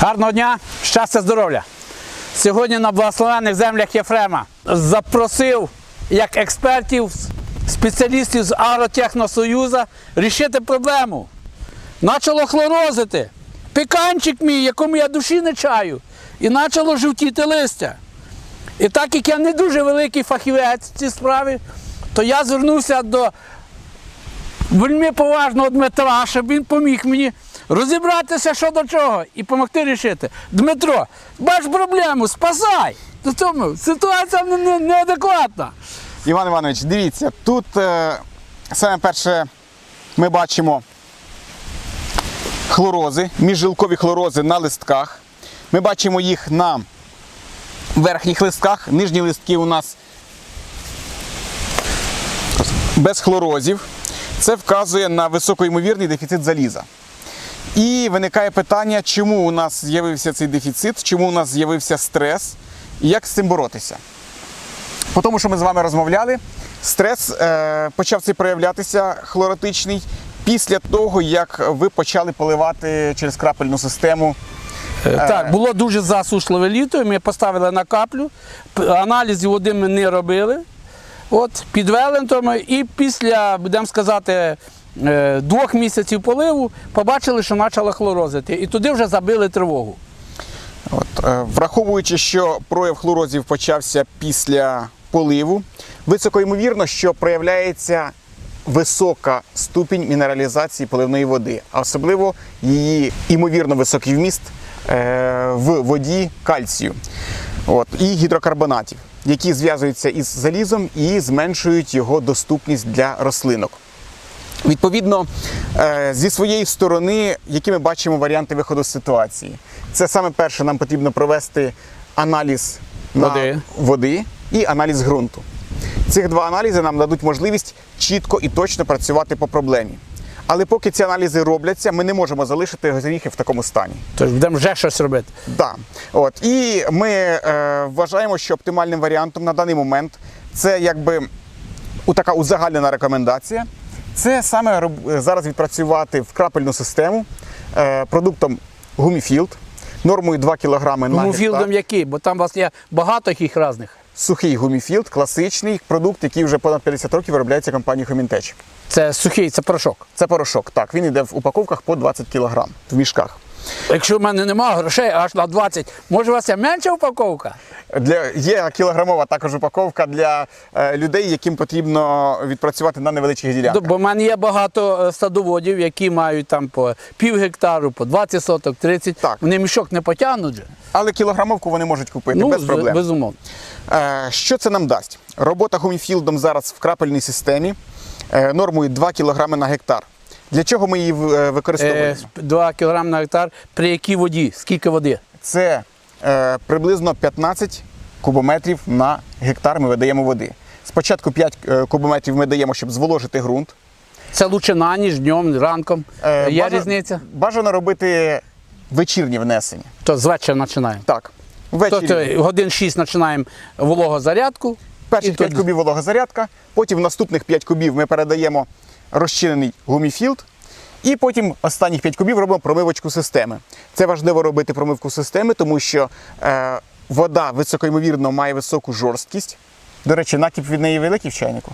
Гарного дня, щастя, здоров'я! Сьогодні на благословенних землях Єфрема запросив як експертів, спеціалістів з Агротехносоюзу рішити проблему. Почало хлорозити. Піканчик мій, якому я душі не чаю, і почало жовтіти листя. І так як я не дуже великий фахівець в цій справі, то я звернувся до вельми поважного Дмитра, щоб він поміг мені розібратися, що до чого, і допомогти рішити. Дмитро, бач проблему, спасай! Тому ситуація не- не- неадекватна. Іван Іванович, дивіться, тут е, саме перше ми бачимо хлорози, міжжилкові хлорози на листках. Ми бачимо їх на верхніх листках. Нижні листки у нас без хлорозів. Це вказує на високоймовірний дефіцит заліза. І виникає питання, чому у нас з'явився цей дефіцит, чому у нас з'явився стрес і як з цим боротися. По тому, що ми з вами розмовляли, стрес е, почав цей проявлятися хлоротичний після того, як ви почали поливати через крапельну систему. Е, Так, було дуже засушливе літо, ми поставили на каплю, аналізів води ми не робили. От, під Велентом, і після, будемо сказати, е, двох місяців поливу побачили, що почало хлорозити. І туди вже забили тривогу. От, е, враховуючи, що прояв хлорозів почався після поливу, високо ймовірно, що проявляється висока ступінь мінералізації поливної води, а особливо її імовірно високий вміст е, в воді кальцію от, і гідрокарбонатів, які зв'язуються із залізом і зменшують його доступність для рослинок. Відповідно, е, зі своєї сторони, які ми бачимо варіанти виходу з ситуації, це саме перше, нам потрібно провести аналіз на Води. води і аналіз ґрунту. Цих два аналізи нам дадуть можливість чітко і точно працювати по проблемі. Але поки ці аналізи робляться, ми не можемо залишити горіхи в такому стані. Тож будемо вже щось робити. Да. От. І ми е, вважаємо, що оптимальним варіантом на даний момент це якби у така узагальнена рекомендація. Це саме зараз відпрацювати в крапельну систему е, продуктом Гуміфілд нормою 2 кг на Гумофілдом який? Бо там у вас є багато їх різних. Сухий гуміфілд, класичний продукт, який вже понад 50 років виробляється компанією Хомінтеч. Це сухий, це порошок. Це порошок. Так, він йде в упаковках по 20 кг в мішках. Якщо в мене немає грошей аж на 20, може у вас є менша упаковка? Для є кілограмова також упаковка для е, людей, яким потрібно відпрацювати на невеличких ділянках. Бо в мене є багато е, садоводів, які мають там по пів гектару, по 20 соток, 30. Так. Вони мішок не потягнуть же. Але кілограмовку вони можуть купити Ну, без проблем. безумовно. Е, Що це нам дасть? Робота гуміфілдом зараз в крапельній системі е, нормою 2 кг на гектар. Для чого ми її використовуємо? Е, 2 кг на гектар. При якій воді? Скільки води? Це приблизно 15 кубометрів на гектар ми видаємо води. Спочатку 5 е, кубометрів ми даємо, щоб зволожити ґрунт. Це лучше на ніч, днем, ранком. Е, є бажа- різниця? Бажано робити вечірнє внесення. То з вечора починаємо. Так. Ввечері Тобто годин 6 починаємо вологозарядку. перших і 5 тоді- кубів вологозарядка, потім в наступних 5 кубів ми передаємо розчинений гуміфілд. І потім останніх 5 кубів робимо промивочку системи. Це важливо робити промивку системи, тому що е, вода високоймовірно має високу жорсткість. До речі, накіп від неї великий в чайнику.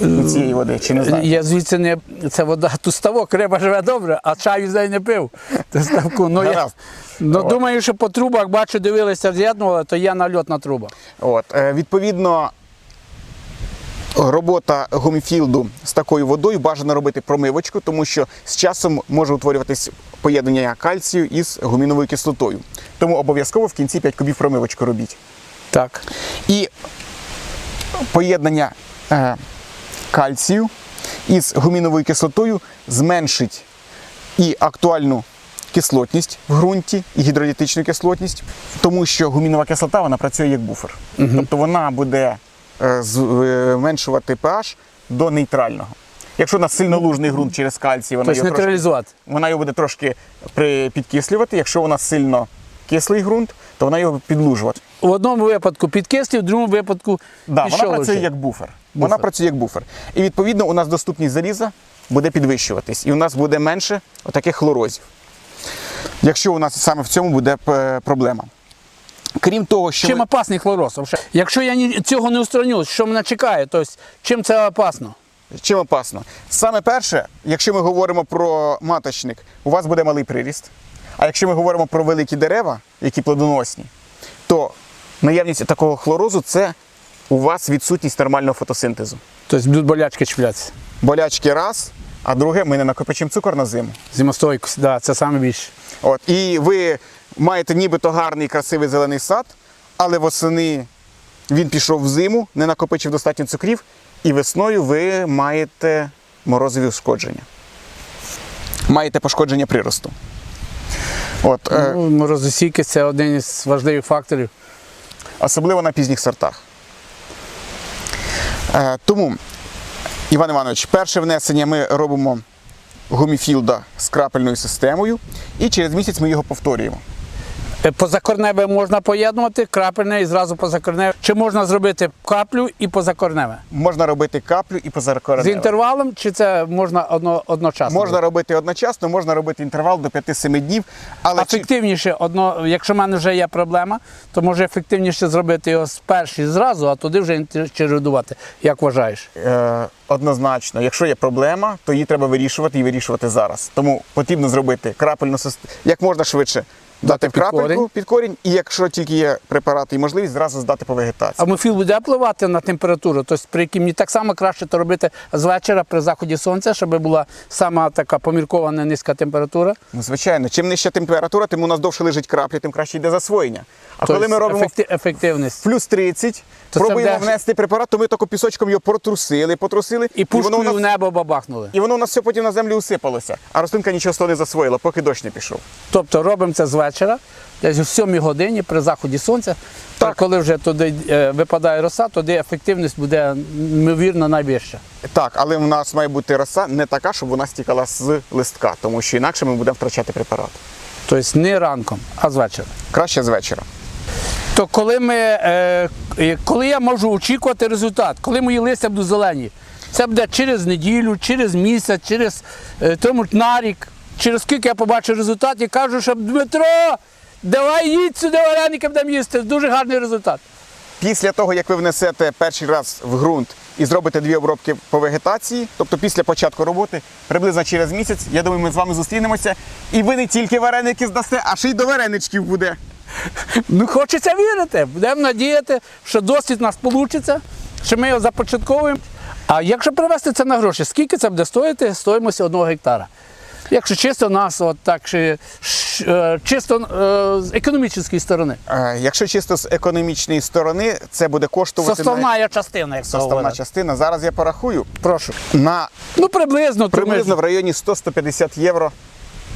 Від цієї води, чи не знаю? Я звідси не це вода, тут ставок, риба живе добре, а чаю з неї не пив. Та ставку. Ну, я, ну думаю, що по трубах бачу, дивилися, з'єднували, то є нальот на трубах. От, е, відповідно, робота гуміфілду з такою водою бажано робити промивочку, тому що з часом може утворюватись поєднання кальцію із гуміновою кислотою. Тому обов'язково в кінці 5 кубів промивочку робіть. Так. І поєднання е, кальцію із гуміновою кислотою зменшить і актуальну кислотність в ґрунті, і гідролітичну кислотність, тому що гумінова кислота вона працює як буфер. Тобто вона буде зменшувати pH до нейтрального. Якщо у нас сильно лужний ґрунт через кальцій, вона Тобто його, трошки, вона його буде трошки підкислювати. Якщо у нас сильно кислий ґрунт, то вона його підлужувати. В одному випадку підкислив, в другому випадку Да, вона працює уже. як буфер. Вона працює як буфер. І відповідно у нас доступність заліза буде підвищуватись, і у нас буде менше отаких хлорозів. якщо у нас саме в цьому буде е, проблема. Крім того, що Чим ви- опасний хлороз? Якщо я цього не устраню, що мене чекає? Тобто, чим це опасно? чим опасно? Саме перше, якщо ми говоримо про маточник, у вас буде малий приріст. А якщо ми говоримо про великі дерева, які плодоносні, то наявність такого хлорозу це у вас відсутність нормального фотосинтезу. Тобто будуть болячки чіплятися. Болячки раз, а друге, ми не накопичимо цукор на зиму. Зимостойкість, да, це саме більше. От, і ви маєте нібито гарний, красивий зелений сад, але восени він пішов в зиму, не накопичив достатньо цукрів, і весною ви маєте морозові ушкодження. Маєте пошкодження приросту. От, е, Ну, морозостійкість – це один із важливих факторів. особливо на пізніх сортах. Е, тому, Іван Іванович, перше внесення ми робимо гуміфілда з крапельною системою, і через місяць ми його повторюємо. Е, Позакорневе можна поєднувати, крапельне і зразу позакорневе. Чи можна зробити каплю і позакорневе? Можна робити каплю і З інтервалом, чи це можна одно, одночасно? Можна робити одночасно, можна робити інтервал до 5-7 днів. Але чи- одно, якщо в мене вже є проблема, то може ефективніше зробити його спершу зразу, а туди вже чередувати, як вважаєш. е, однозначно, якщо є проблема, то її треба вирішувати і вирішувати зараз. Тому потрібно зробити крапельну систему як можна швидше. Дати під крапельку корінь. під корінь, і якщо тільки є препарат і можливість, зразу здати по вегетації. А муфіл буде впливати на температуру, тобто при якій мені так само краще то робити з вечора при заході сонця, щоб була сама така поміркована низька температура. Ну, звичайно, чим нижча температура, тим у нас довше лежить краплі, тим краще йде засвоєння. А коли ми робимо ефекти- ефективність. плюс 30, То пробуємо буде- внести препарат, то ми тільки пісочком його протрусили, потрусили, І воно пушкою нас в небо бабахнули. І воно у нас все потім на землю усипалося, а рослинка нічого з того не засвоїла, поки дощ не пішов. Тобто робимо це з вечора, десь о 7 годині при заході сонця. Так. Коли вже туди е, випадає роса, тоді ефективність буде ймовірно найвища. Так, але в нас має бути роса не така, щоб вона стікала з листка, тому що інакше ми будемо втрачати препарат. Тобто не ранком, а з вечора. Краще з вечора. То коли ми, е, е, коли я можу очікувати результат, коли мої листя будуть зелені, це буде через неділю, через місяць, через е, тому на рік, через скільки я побачу результат і кажу, що Дмитро, давай їдь сюди, вареники будемо їсти. Дуже гарний результат. Після того, як ви внесете перший раз в ґрунт і зробите дві обробки по вегетації, тобто після початку роботи, приблизно через місяць, я думаю, ми з вами зустрінемося. І ви не тільки вареники здасте, а ще й до вареничків буде. Ну, хочеться вірити. Будемо надіяти, що досвід у нас вийде, що ми його започатковуємо. А якщо привести це на гроші, скільки це буде стоїти стоїмость одного гектара? Якщо чисто нас, от так, чи, е, чисто е, з економічної сторони. Е, Якщо чисто з економічної сторони, це буде коштувати Составна частина, як составна частина. Зараз я порахую Прошу. на Ну, приблизно. ми приблизно в районі 100-150 євро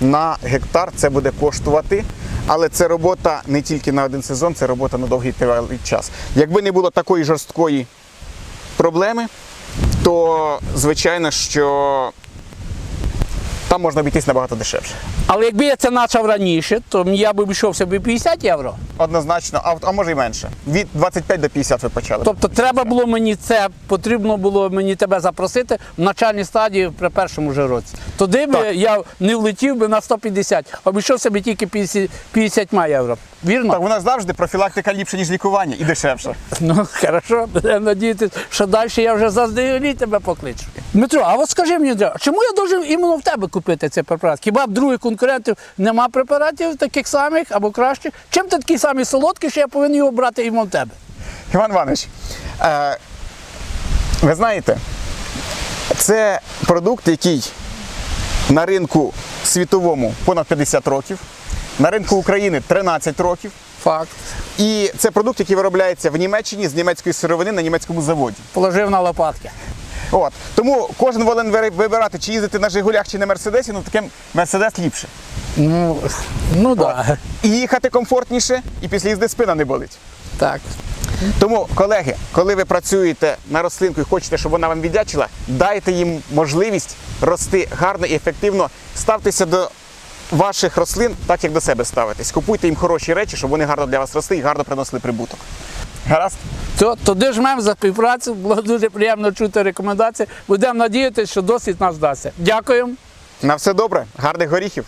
на гектар це буде коштувати. Але це робота не тільки на один сезон, це робота на довгий тривалий час. Якби не було такої жорсткої проблеми, то звичайно, що там можна обійтись набагато дешевше. Але якби я це почав раніше, то я б обійшовся б 50 євро. Однозначно, а, а може й менше. Від 25 до 50 ви почали. Тобто треба було мені це, потрібно було мені тебе запросити в начальній стадії при першому же році. Туди би Так. я не влетів би на 150, обійшовся би тільки 50, 50 євро. Вірно? Так, у нас завжди профілактика ліпше, ніж лікування і дешевше. Ну, хорошо, будемо надіятися, що далі я вже заздалегідь тебе покличу. Дмитро, а от скажи мені, чому я должен іменно в тебе купити цей препарат? Хіба в других конкурентів нема препаратів таких самих або кращих? Чим ти такий самий солодкий, що я повинен його брати іменно в тебе? Іван Іванович, е, ви знаєте, це продукт, який на ринку світовому понад 50 років, на ринку України 13 років. Факт. І це продукт, який виробляється в Німеччині з німецької сировини на німецькому заводі. Положив на лопатки. От. Тому кожен волен вибирати, чи їздити на Жигулях, чи на Мерседесі, ну таке Мерседес ліпше. Ну, ну да. І їхати комфортніше, і після їзди спина не болить. Так. Тому, колеги, коли ви працюєте на рослинку і хочете, щоб вона вам віддячила, дайте їм можливість рости гарно і ефективно. Ставтеся до ваших рослин так, як до себе ставитесь. Купуйте їм хороші речі, щоб вони гарно для вас росли і гарно приносили прибуток. Гаразд? То, тоді жмемо за співпрацю. Було дуже приємно чути рекомендації. Будемо надіятися, що досвід нас вдасться. Дякуємо. На все добре, гарних горіхів!